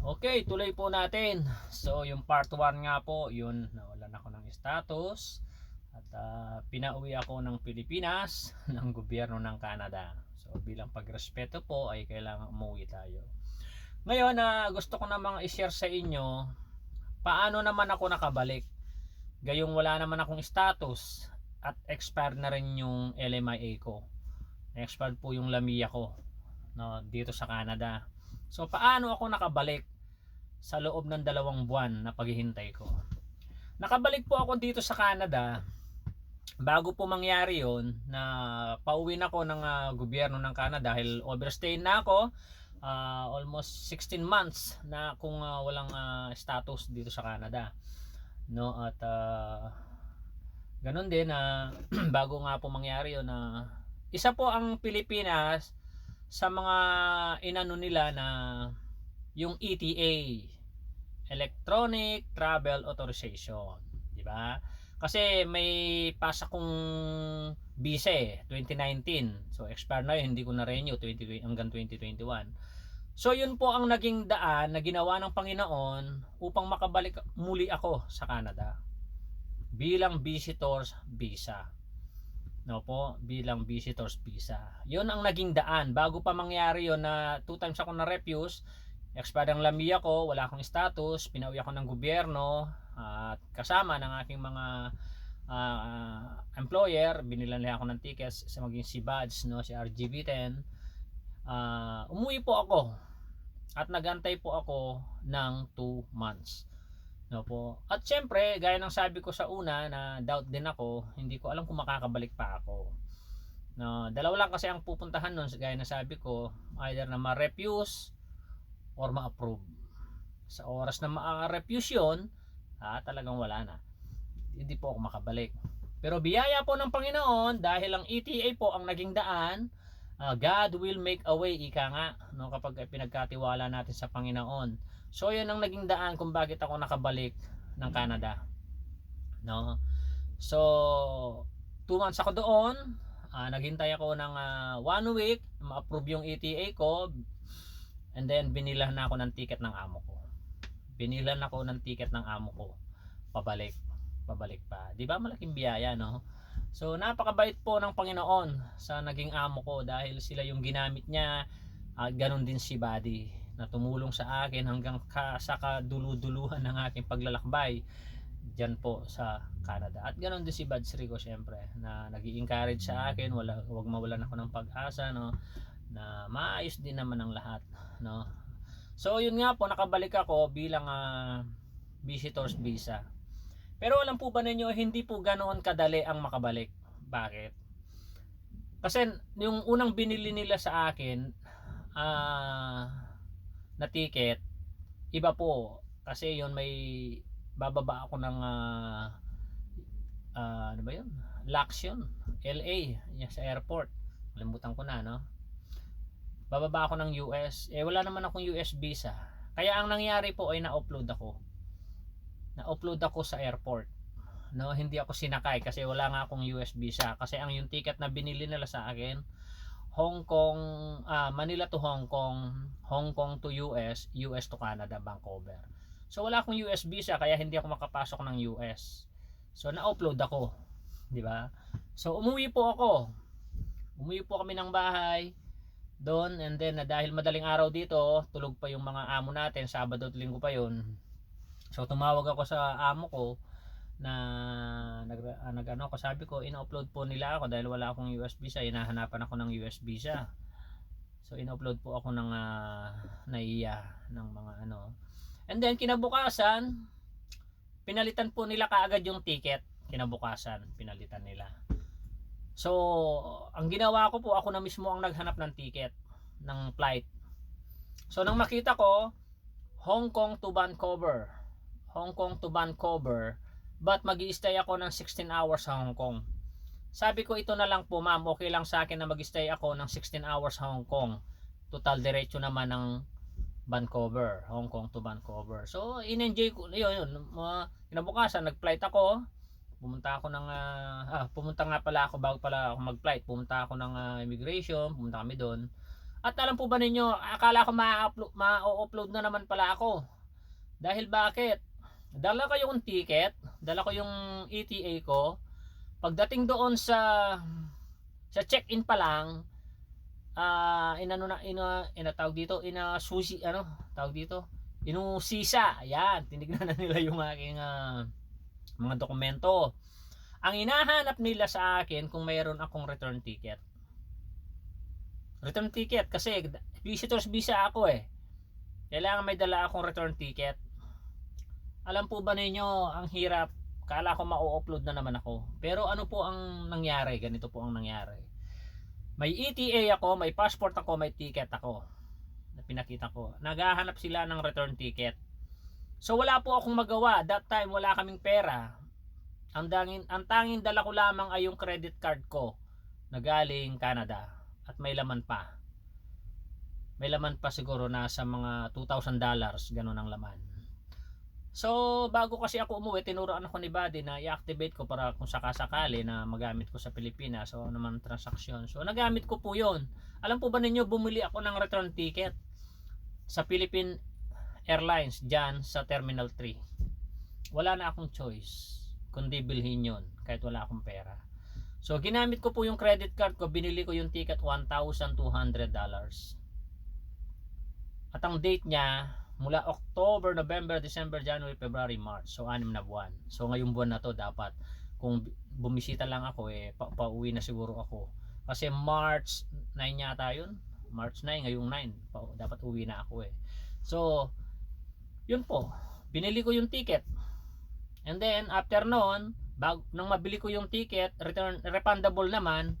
Okay, tuloy po natin. So, yung part 1 nga po, yun, nawalan ako ng status. At ah, pinauwi ako ng Pilipinas ng gobyerno ng Canada. So, bilang pagrespeto po ay kailangan umuwi tayo. Ngayon, na gusto ko namang i-share sa inyo, paano naman ako nakabalik. Gayong wala naman akong status at expired na rin yung LMIA ko. Expired po yung Lamia ko no, dito sa Canada. So paano ako nakabalik sa loob ng dalawang buwan na paghihintay ko? Nakabalik po ako dito sa Canada bago po mangyari yon na pauwi na ako ng ah, gobyerno ng Canada dahil overstay na ako ah, almost 16 months na kung ah, walang ah, status dito sa Canada no at ah, ganun din na bago nga po mangyari yon na isa po ang Pilipinas sa mga inano nila na yung ETA Electronic Travel Authorization di ba? Kasi may pasa kong visa eh 2019 so expire na yun hindi ko na renew 20, hanggang 2021 so yun po ang naging daan na ginawa ng Panginoon upang makabalik muli ako sa Canada bilang visitors visa no po bilang visitors visa. Yun ang naging daan. Bago pa mangyari yon na two times ako na refuse expired ang lamia ko wala akong status pinauwi ako ng gobyerno at kasama ng aking mga ah, employer binilan nila ako ng tickets sa maging si Badge no si RGB10 Ah, umuwi po ako at nagantay po ako ng 2 months No po. At syempre, gaya ng sabi ko sa una na doubt din ako, hindi ko alam kung makakabalik pa ako. No, dalawa lang kasi ang pupuntahan nun, gaya na sabi ko, either na ma-refuse or ma-approve. Sa oras na ma-refuse yun, ah, talagang wala na. Hindi po ako makabalik. Pero biyaya po ng Panginoon, dahil ang ETA po ang naging daan, ah, God will make a way, ika nga, no, kapag pinagkatiwala natin sa Panginoon. So yun ang naging daan kung bakit ako nakabalik ng Canada. No? So 2 months ako doon. Ah, naghintay ako ng one week ma-approve yung ETA ko. And then binilan na ako ng ticket ng amo ko. Binilan ako ng ticket ng amo ko pabalik. Pabalik pa. 'Di ba malaking biyaya no? So napakabait po ng Panginoon sa naging amo ko dahil sila yung ginamit niya at ganun din si Buddy na tumulong sa akin hanggang ka, sa kaduluduluhan ng aking paglalakbay dyan po sa Canada. At ganoon din si Buds Rico syempre na nag encourage sa akin, wala, wag mawalan ako ng pag-asa no na maayos din naman ang lahat no. So yun nga po nakabalik ako bilang uh, visitors visa. Pero alam po ba ninyo hindi po ganoon kadali ang makabalik. Bakit? Kasi yung unang binili nila sa akin ah uh, na ticket iba po. Kasi yon may bababa ako ng uh, ano ba yun? Laxion LA yan sa airport. Kalimutan ko na no? Bababa ako ng US eh wala naman akong US visa. Kaya ang nangyari po ay na-upload ako. Na-upload ako sa airport. No hindi ako sinakay kasi wala nga akong US visa. Kasi ang yung ticket na binili nila sa akin Hong Kong, ah, Manila to Hong Kong, Hong Kong to US, US to Canada, Vancouver. So wala akong US visa kaya hindi ako makapasok ng US. So na-upload ako, 'di ba? So umuwi po ako. Umuwi po kami ng bahay doon and then na dahil madaling araw dito, tulog pa yung mga amo natin, Sabado at Linggo pa 'yon. So tumawag ako sa amo ko na nag, uh, nag ano ko sabi ko in-upload po nila ako dahil wala akong US visa hinahanapan ako ng US visa so in-upload po ako ng uh, naiya ng mga ano. And then kinabukasan pinalitan po nila kaagad yung ticket. Kinabukasan pinalitan nila. So ang ginawa ko po ako na mismo ang naghanap ng ticket ng flight. So nang makita ko Hong Kong to Vancouver. Hong Kong to Vancouver but mag stay ako ng 16 hours sa Hong Kong. Sabi ko ito na lang po ma'am, okay lang sa akin na mag stay ako ng 16 hours sa Hong Kong. Total diretso naman ng Vancouver, Hong Kong to Vancouver. So in-enjoy ko, yun, yun uh, kinabukasan nag-flight ako. Pumunta ako ng uh, ah, pumunta nga pala ako bago pala ako mag-flight. Pumunta ako ng uh, immigration, pumunta kami doon. At alam po ba ninyo, akala ko ma-upload, ma-upload na naman pala ako. Dahil bakit? Dala ko yung ticket, dala ko yung ETA ko. Pagdating doon sa sa check-in pa lang, ah inano na ina inatawag dito, ina susi ano, tawag dito, inusisa. Ayan, tinignan na nila yung aking ah, mga dokumento. Ang hinahanap nila sa akin kung mayroon akong return ticket. Return ticket kasi visitors visa ako eh. Kailangan may dala akong return ticket. Alam po ba ninyo, ang hirap. Kala ko ma-upload na naman ako. Pero ano po ang nangyari? Ganito po ang nangyari. May ETA ako, may passport ako, may ticket ako. Na pinakita ko. Naghahanap sila ng return ticket. So wala po akong magawa. That time wala kaming pera. Ang tanging, ang tanging dala ko lamang ay yung credit card ko na galing Canada at may laman pa. May laman pa siguro nasa mga 2,000 dollars ganun ang laman. So, bago kasi ako umuwi, tinuruan ako ni Buddy na i-activate ko para kung sakasakali na magamit ko sa Pilipinas. So, ano man transaksyon. So, nagamit ko po yon. Alam po ba ninyo, bumili ako ng return ticket sa Philippine Airlines dyan sa Terminal 3. Wala na akong choice kundi bilhin yon kahit wala akong pera. So, ginamit ko po yung credit card ko, binili ko yung ticket $1,200. At ang date niya, mula October, November, December, January, February, March. So, anim na buwan. So, ngayong buwan na to dapat kung bumisita lang ako eh pa pauwi na siguro ako. Kasi March 9 yata yun. March 9, ngayong 9. Pa dapat uwi na ako eh. So, yun po. Binili ko yung ticket. And then, after noon, bag, nang mabili ko yung ticket, return, refundable naman,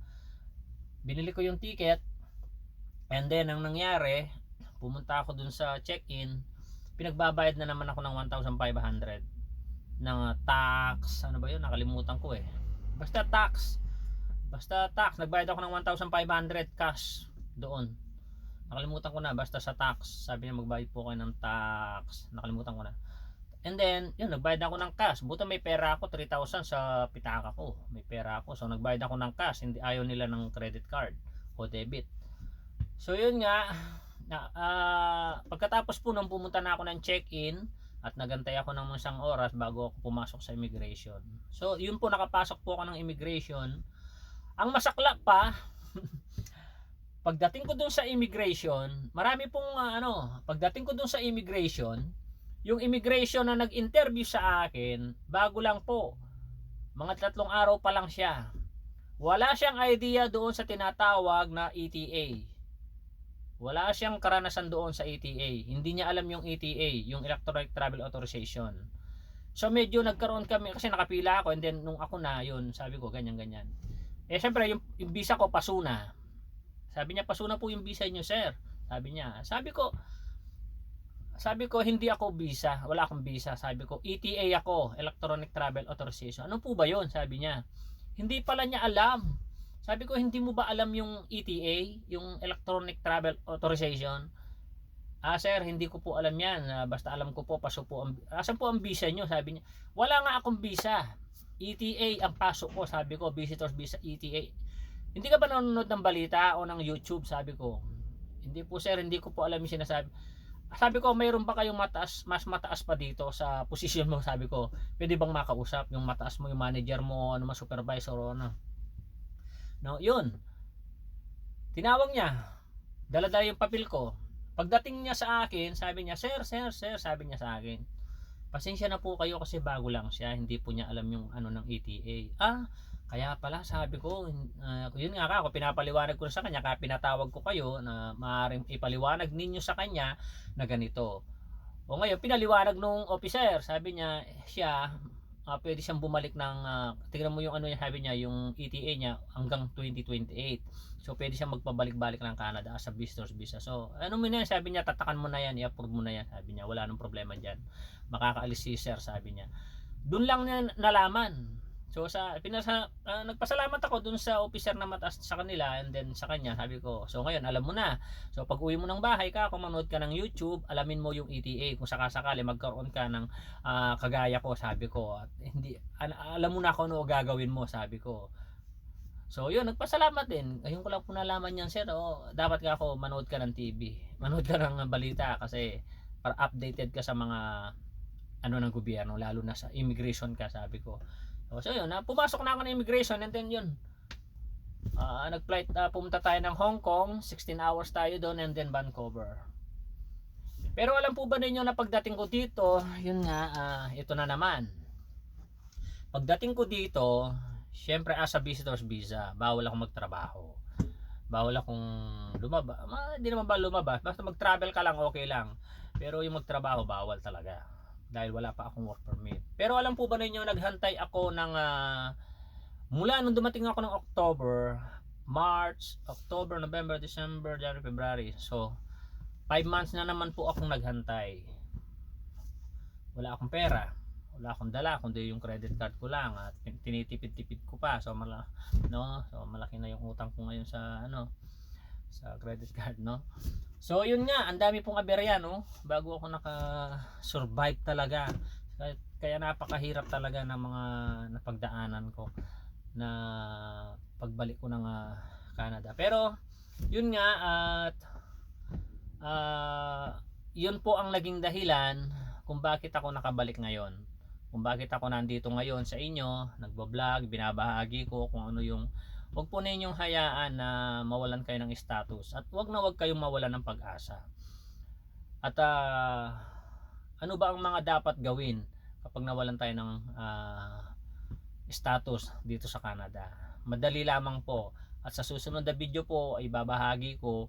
binili ko yung ticket, and then, ang nangyari, pumunta ako dun sa check-in, pinagbabayad na naman ako ng 1,500 ng tax, ano ba yun, nakalimutan ko eh. Basta tax, basta tax, nagbayad ako ng 1,500 cash doon. Nakalimutan ko na, basta sa tax, sabi niya magbayad po kayo ng tax, nakalimutan ko na. And then, yun, nagbayad ako ng cash. Buta may pera ako, 3,000 sa pitaka ko. May pera ako. So, nagbayad ako ng cash. Hindi, ayaw nila ng credit card o debit. So, yun nga, na, ah, pagkatapos po nung pumunta na ako ng check-in at nagantay ako ng isang oras bago ako pumasok sa immigration. So, yun po nakapasok po ako ng immigration. Ang masakla pa, pagdating ko dun sa immigration, marami pong ah, ano, pagdating ko dun sa immigration, yung immigration na nag-interview sa akin, bago lang po. Mga tatlong araw pa lang siya. Wala siyang idea doon sa tinatawag na ETA. Wala siyang karanasan doon sa ETA. Hindi niya alam yung ETA, yung Electronic Travel Authorization. So medyo nagkaroon kami, kasi nakapila ako, and then nung ako na, yun, sabi ko, ganyan-ganyan. Eh syempre, yung, yung visa ko, pasuna. Sabi niya, pasuna po yung visa niyo, sir. Sabi niya. Sabi ko, sabi ko hindi ako visa, wala akong visa. Sabi ko ETA ako, Electronic Travel Authorization. Ano po ba 'yon? Sabi niya. Hindi pala niya alam. Sabi ko hindi mo ba alam yung ETA, yung Electronic Travel Authorization? Ah sir, hindi ko po alam yan. Ah, basta alam ko po, paso po ang, asan po ang visa nyo? Sabi niya, wala nga akong visa. ETA ang pasok ko, sabi ko, visitors visa, ETA. Hindi ka ba nanonood ng balita o ng YouTube? Sabi ko, hindi po sir, hindi ko po alam yung sinasabi sabi ko mayroon ba kayong mataas mas mataas pa dito sa posisyon mo sabi ko pwede bang makausap yung mataas mo yung manager mo ano supervisor o ano no yun. Tinawag niya. Dala-dala yung papel ko. Pagdating niya sa akin sabi niya sir sir sir sabi niya sa akin. Pasensya na po kayo kasi bago lang siya. Hindi po niya alam yung ano ng ETA ah kaya pala sabi ko, uh, yun nga ako, pinapaliwanag ko sa kanya, kaya pinatawag ko kayo na maaaring ipaliwanag ninyo sa kanya na ganito. O ngayon, pinaliwanag nung officer, sabi niya, siya, uh, pwede siyang bumalik ng, uh, tingnan mo yung ano niya, sabi niya, yung ETA niya hanggang 2028. So, pwede siyang magpabalik-balik ng Canada as a visitor's visa. So, ano mo yan, sabi niya, tatakan mo na yan, i-approve mo na yan, sabi niya, wala nang problema dyan. Makakaalis si sir, sabi niya. Doon lang niya nalaman So sa pinasa uh, nagpasalamat ako dun sa officer na mataas sa kanila and then sa kanya sabi ko, so ngayon alam mo na. So pag uwi mo ng bahay ka, kung manood ka ng YouTube, alamin mo yung ETA kung sakasakali magkaroon ka ng uh, kagaya ko, sabi ko. At hindi al- alam mo na kung ano gagawin mo, sabi ko. So yun, nagpasalamat din. Ayun ko lang po nalaman yan, sir. Oh, dapat ka ako manood ka ng TV. Manood ka ng balita kasi para updated ka sa mga ano ng gobyerno, lalo na sa immigration ka, sabi ko. So, so yun, na, pumasok na ako ng immigration and then yun. Ah, nag-flight, ah, pumunta tayo ng Hong Kong, 16 hours tayo doon and then Vancouver. Pero alam po ba ninyo na pagdating ko dito, yun nga, ah, ito na naman. Pagdating ko dito, syempre as a visitor's visa, bawal akong magtrabaho. Bawal akong lumabas. Hindi naman ba lumabas. Basta mag-travel ka lang, okay lang. Pero yung magtrabaho, bawal talaga. Dahil wala pa akong work permit. Pero alam po ba ninyo, naghantay ako ng ah, mula nung dumating ako ng October, March, October, November, December, January, February. So, 5 months na naman po akong naghantay. Wala akong pera. Wala akong dala kundi yung credit card ko lang at tin- tinitipid-tipid ko pa. So, mala, no? So, malaki na yung utang ko ngayon sa ano sa credit card, no? So, yun nga, ang dami pong aberya, no? Bago ako naka-survive talaga. Kaya, napakahirap talaga ng mga napagdaanan ko na pagbalik ko ng ah, Canada. Pero yun nga at ah, yun po ang naging dahilan kung bakit ako nakabalik ngayon. Kung bakit ako nandito ngayon sa inyo, nagbo-vlog, binabahagi ko kung ano yung Huwag po ninyong hayaan na mawalan kayo ng status at huwag na huwag kayong mawalan ng pag-asa. At ah, ano ba ang mga dapat gawin kapag nawalan tayo ng ah, status dito sa Canada? Madali lamang po. At sa susunod na video po ay babahagi ko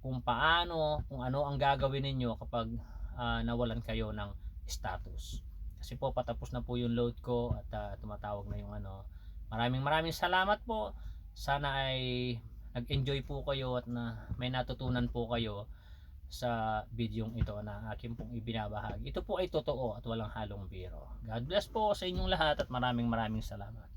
kung paano, kung ano ang gagawin ninyo kapag ah, nawalan kayo ng status. Kasi po patapos na po yung load ko at ah, tumatawag na yung ano. Maraming maraming salamat po. Sana ay nag-enjoy po kayo at na may natutunan po kayo sa bidyong ito na akin pong ibinabahagi. Ito po ay totoo at walang halong biro. God bless po sa inyong lahat at maraming maraming salamat.